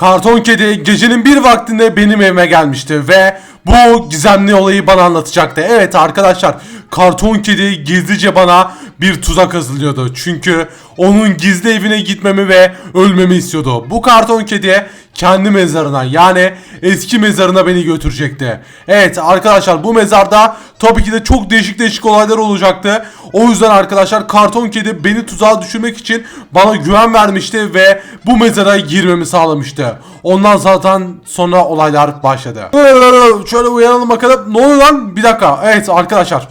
Karton kedi gecenin bir vaktinde benim evime gelmişti ve bu gizemli olayı bana anlatacaktı. Evet arkadaşlar karton kedi gizlice bana bir tuzak hazırlıyordu. Çünkü onun gizli evine gitmemi ve ölmemi istiyordu. Bu karton kediye kendi mezarına yani eski mezarına beni götürecekti. Evet arkadaşlar bu mezarda tabii ki de çok değişik değişik olaylar olacaktı. O yüzden arkadaşlar karton kedi beni tuzağa düşürmek için bana güven vermişti ve bu mezara girmemi sağlamıştı. Ondan zaten sonra olaylar başladı. Şöyle uyanalım bakalım. Ne oluyor lan? Bir dakika. Evet arkadaşlar.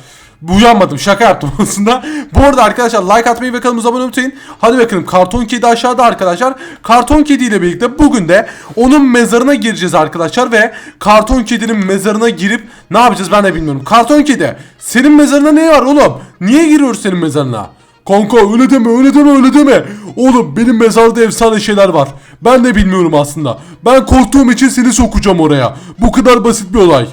Uyanmadım şaka yaptım aslında. Bu arada arkadaşlar like atmayı ve kanalımıza abone olmayı. Hadi bakalım karton kedi aşağıda arkadaşlar. Karton kedi ile birlikte bugün de onun mezarına gireceğiz arkadaşlar ve karton kedinin mezarına girip ne yapacağız ben de bilmiyorum. Karton kedi senin mezarına ne var oğlum? Niye giriyoruz senin mezarına? Kanka öyle deme öyle deme öyle deme. Oğlum benim mezarda efsane şeyler var. Ben de bilmiyorum aslında. Ben korktuğum için seni sokacağım oraya. Bu kadar basit bir olay.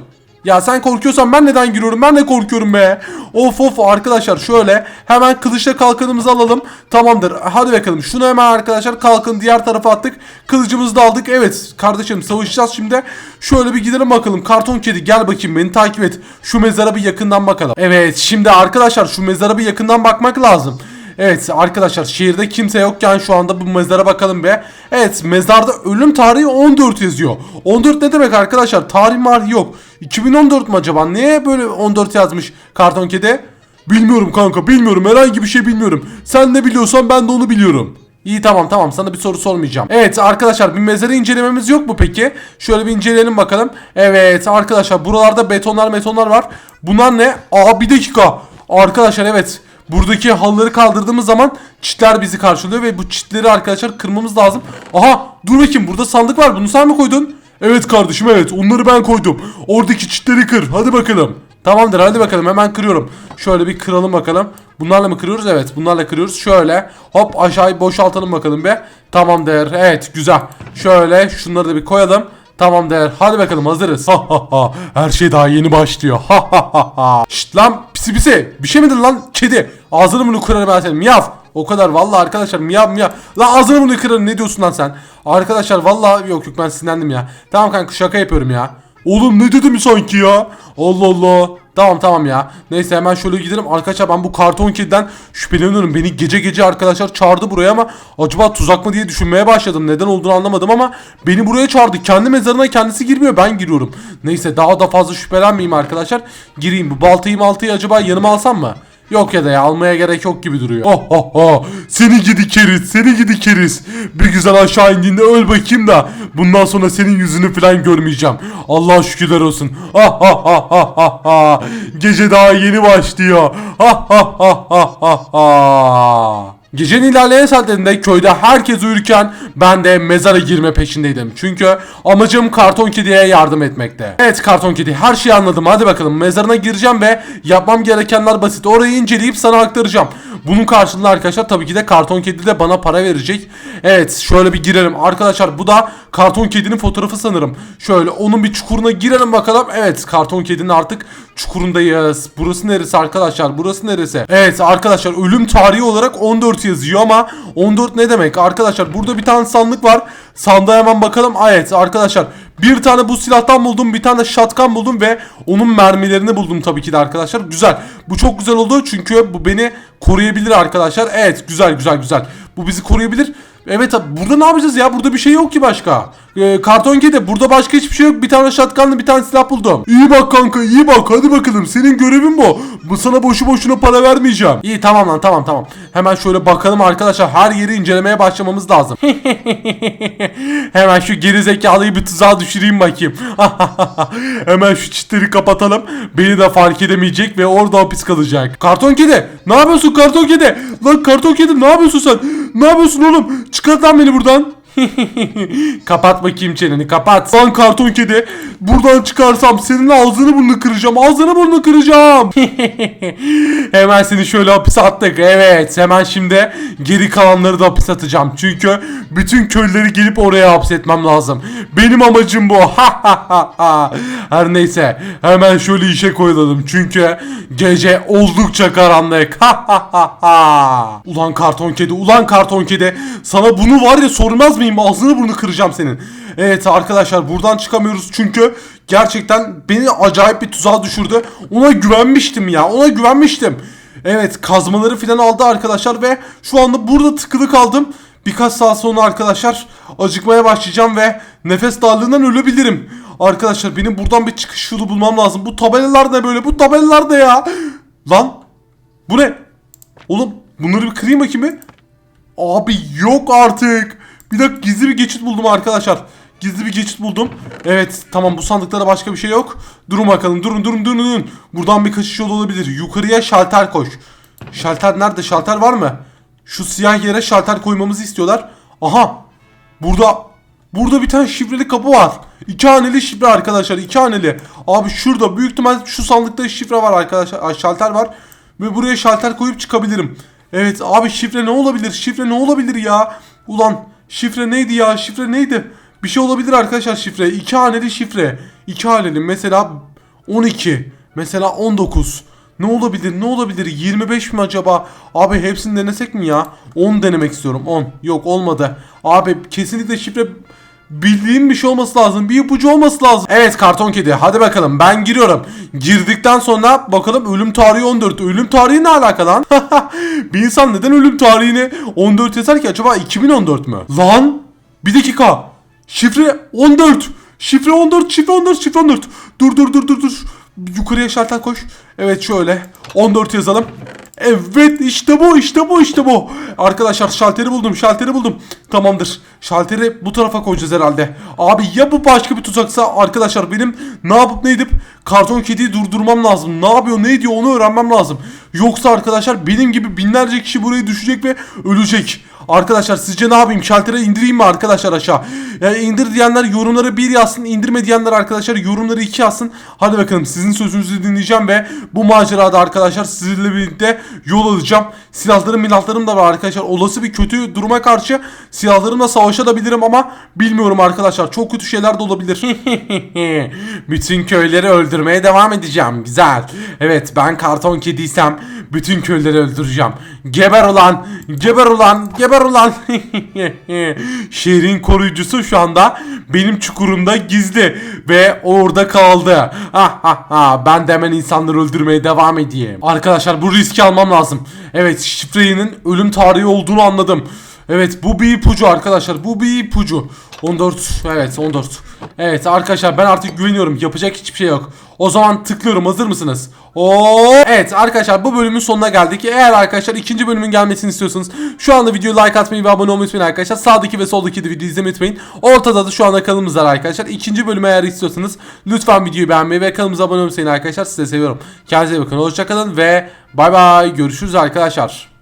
Ya sen korkuyorsan ben neden giriyorum? Ben de korkuyorum be. Of of arkadaşlar şöyle hemen kılıçla kalkanımızı alalım. Tamamdır. Hadi bakalım. Şunu hemen arkadaşlar kalkın diğer tarafa attık. Kılıcımızı da aldık. Evet kardeşim savaşacağız şimdi. Şöyle bir gidelim bakalım. Karton kedi gel bakayım beni takip et. Şu mezara bir yakından bakalım. Evet şimdi arkadaşlar şu mezara bir yakından bakmak lazım. Evet arkadaşlar şehirde kimse yokken şu anda bu mezara bakalım be. Evet mezarda ölüm tarihi 14 yazıyor. 14 ne demek arkadaşlar? Tarih marih yok. 2014 mu acaba? Niye böyle 14 yazmış karton kedi? Bilmiyorum kanka bilmiyorum herhangi bir şey bilmiyorum. Sen ne biliyorsan ben de onu biliyorum. İyi tamam tamam sana bir soru sormayacağım. Evet arkadaşlar bir mezarı incelememiz yok mu peki? Şöyle bir inceleyelim bakalım. Evet arkadaşlar buralarda betonlar betonlar var. Bunlar ne? Aa bir dakika. Arkadaşlar evet. Buradaki halıları kaldırdığımız zaman çitler bizi karşılıyor ve bu çitleri arkadaşlar kırmamız lazım. Aha dur bakayım burada sandık var bunu sen mi koydun? Evet kardeşim evet onları ben koydum. Oradaki çitleri kır hadi bakalım. Tamamdır hadi bakalım hemen kırıyorum. Şöyle bir kıralım bakalım. Bunlarla mı kırıyoruz? Evet bunlarla kırıyoruz. Şöyle hop aşağıyı boşaltalım bakalım be. Tamamdır evet güzel. Şöyle şunları da bir koyalım. Tamam der. Hadi bakalım hazırız. Ha ha ha. Her şey daha yeni başlıyor. Ha ha ha ha. Şşt lan pisi pisi. Bir şey midir lan kedi? Ağzını bunu kırarım ben senin. Miyav. O kadar vallahi arkadaşlar miyav miyav. Lan ağzını bunu kırarım ne diyorsun lan sen? Arkadaşlar vallahi yok yok ben sinirlendim ya. Tamam kanka şaka yapıyorum ya. Oğlum ne dedim sanki ya? Allah Allah. Tamam tamam ya. Neyse hemen şöyle gidelim. Arkadaşlar ben bu karton kediden şüpheleniyorum. Beni gece gece arkadaşlar çağırdı buraya ama acaba tuzak mı diye düşünmeye başladım. Neden olduğunu anlamadım ama beni buraya çağırdı. Kendi mezarına kendisi girmiyor. Ben giriyorum. Neyse daha da fazla şüphelenmeyeyim arkadaşlar. Gireyim. Bu baltayı maltayı acaba yanıma alsam mı? Yok ya da ya almaya gerek yok gibi duruyor. Oh oh oh. Seni gidi keriz, seni gidi keriz. Bir güzel aşağı indiğinde öl bakayım da bundan sonra senin yüzünü falan görmeyeceğim. Allah şükürler olsun. Ha ha ha ha ha ha. Gece daha yeni başlıyor. Ha ha ha ha ha ha. Gecenin ilerleyen saatlerinde köyde herkes uyurken ben de mezara girme peşindeydim. Çünkü amacım karton kediye yardım etmekte. Evet karton kedi her şeyi anladım. Hadi bakalım mezarına gireceğim ve yapmam gerekenler basit. Orayı inceleyip sana aktaracağım. Bunun karşılığında arkadaşlar tabii ki de karton kedi de bana para verecek. Evet şöyle bir girelim. Arkadaşlar bu da karton kedinin fotoğrafı sanırım. Şöyle onun bir çukuruna girelim bakalım. Evet karton kedinin artık çukurundayız. Burası neresi arkadaşlar? Burası neresi? Evet arkadaşlar ölüm tarihi olarak 14 yazıyor ama 14 ne demek? Arkadaşlar burada bir tane sandık var. Sandığa hemen bakalım. Evet arkadaşlar bir tane bu silahtan buldum. Bir tane shotgun buldum ve onun mermilerini buldum tabii ki de arkadaşlar. Güzel. Bu çok güzel oldu çünkü bu beni koruyabilir arkadaşlar. Evet güzel güzel güzel. Bu bizi koruyabilir. Evet burada ne yapacağız ya? Burada bir şey yok ki başka. Ee, karton kedi burada başka hiçbir şey yok. Bir tane shotgun'lı bir tane silah buldum. İyi bak kanka iyi bak hadi bakalım. Senin görevin bu. Bu sana boşu boşuna para vermeyeceğim. İyi tamam lan tamam tamam. Hemen şöyle bakalım arkadaşlar. Her yeri incelemeye başlamamız lazım. Hemen şu geri zekalıyı bir tuzağa düşüreyim bakayım. Hemen şu çitleri kapatalım. Beni de fark edemeyecek ve orada hapis kalacak. Karton kedi ne yapıyorsun karton kedi? Lan karton kedi ne yapıyorsun sen? Ne yapıyorsun oğlum? Çıkart lan beni buradan. kapat bakayım çeneni kapat. Lan karton kedi buradan çıkarsam senin ağzını burnunu kıracağım. Ağzını burnunu kıracağım. hemen seni şöyle hapise attık. Evet hemen şimdi geri kalanları da hapis atacağım. Çünkü bütün köylüleri gelip oraya hapsetmem lazım. Benim amacım bu. Her neyse hemen şöyle işe koyulalım çünkü gece oldukça karanlık. ulan karton kedi, ulan karton kedi. Sana bunu var ya sormaz mıyım? Ağzını burnunu kıracağım senin. Evet arkadaşlar buradan çıkamıyoruz çünkü gerçekten beni acayip bir tuzağa düşürdü. Ona güvenmiştim ya. Ona güvenmiştim. Evet kazmaları falan aldı arkadaşlar ve şu anda burada tıkılı kaldım. Birkaç saat sonra arkadaşlar acıkmaya başlayacağım ve nefes darlığından ölebilirim. Arkadaşlar benim buradan bir çıkış yolu bulmam lazım. Bu tabelalar ne böyle? Bu tabelalar ne ya? Lan bu ne? Oğlum bunları bir kırayım bakayım bir. Abi yok artık. Bir dakika gizli bir geçit buldum arkadaşlar. Gizli bir geçit buldum. Evet tamam bu sandıklara başka bir şey yok. Durun bakalım durun durun durun durun. Buradan bir kaçış yolu olabilir. Yukarıya şalter koş. Şalter nerede? Şalter var mı? Şu siyah yere şalter koymamızı istiyorlar. Aha. Burada burada bir tane şifreli kapı var. İki haneli şifre arkadaşlar. iki haneli. Abi şurada büyük ihtimal şu sandıkta şifre var arkadaşlar. Şalter var. Ve buraya şalter koyup çıkabilirim. Evet abi şifre ne olabilir? Şifre ne olabilir ya? Ulan şifre neydi ya? Şifre neydi? Bir şey olabilir arkadaşlar şifre. İki haneli şifre. İki haneli mesela 12. Mesela 19. Ne olabilir? Ne olabilir? 25 mi acaba? Abi hepsini denesek mi ya? 10 denemek istiyorum. 10. Yok olmadı. Abi kesinlikle şifre bildiğim bir şey olması lazım. Bir ipucu olması lazım. Evet karton kedi. Hadi bakalım ben giriyorum. Girdikten sonra bakalım ölüm tarihi 14. Ölüm tarihi ne alaka lan? bir insan neden ölüm tarihini 14 yazar ki? Acaba 2014 mü? Lan bir dakika. Şifre 14. Şifre 14, şifre 14, şifre 14. Dur dur dur dur dur. Yukarıya şalter koş. Evet şöyle. 14 yazalım. Evet işte bu işte bu işte bu. Arkadaşlar şalteri buldum şalteri buldum. Tamamdır. Şalteri bu tarafa koyacağız herhalde. Abi ya bu başka bir tuzaksa arkadaşlar benim ne yapıp ne edip karton kediyi durdurmam lazım. Ne yapıyor ne ediyor onu öğrenmem lazım. Yoksa arkadaşlar benim gibi binlerce kişi burayı düşecek ve ölecek. Arkadaşlar sizce ne yapayım? Şaltere indireyim mi arkadaşlar aşağı? Ya indir diyenler yorumları bir yazsın. indirme diyenler arkadaşlar yorumları iki yazsın. Hadi bakalım sizin sözünüzü dinleyeceğim ve bu macerada arkadaşlar sizinle birlikte yol alacağım. Silahlarım milahlarım da var arkadaşlar. Olası bir kötü duruma karşı silahlarımla savaşabilirim ama bilmiyorum arkadaşlar. Çok kötü şeyler de olabilir. bütün köyleri öldürmeye devam edeceğim. Güzel. Evet ben karton kediysem bütün köyleri öldüreceğim. Geber ulan. Geber ulan. Geber ulan. Şehrin koruyucusu şu anda benim çukurumda gizli ve orada kaldı. Ha ha ha ben de hemen insanları öldürmeye devam edeyim. Arkadaşlar bu riski almam lazım. Evet şifrenin ölüm tarihi olduğunu anladım. Evet bu bir ipucu arkadaşlar bu bir ipucu. 14 evet 14. Evet arkadaşlar ben artık güveniyorum yapacak hiçbir şey yok. O zaman tıklıyorum hazır mısınız? Oo evet arkadaşlar bu bölümün sonuna geldik. Eğer arkadaşlar ikinci bölümün gelmesini istiyorsanız şu anda videoyu like atmayı ve abone olmayı unutmayın arkadaşlar. Sağdaki ve soldaki de videoyu izlemeyi unutmayın. Ortada da şu anda kanalımız var arkadaşlar. İkinci bölümü eğer istiyorsanız lütfen videoyu beğenmeyi ve kanalımıza abone olmayı unutmayın arkadaşlar. Size seviyorum. Kendinize iyi bakın. Hoşçakalın ve bay bay görüşürüz arkadaşlar.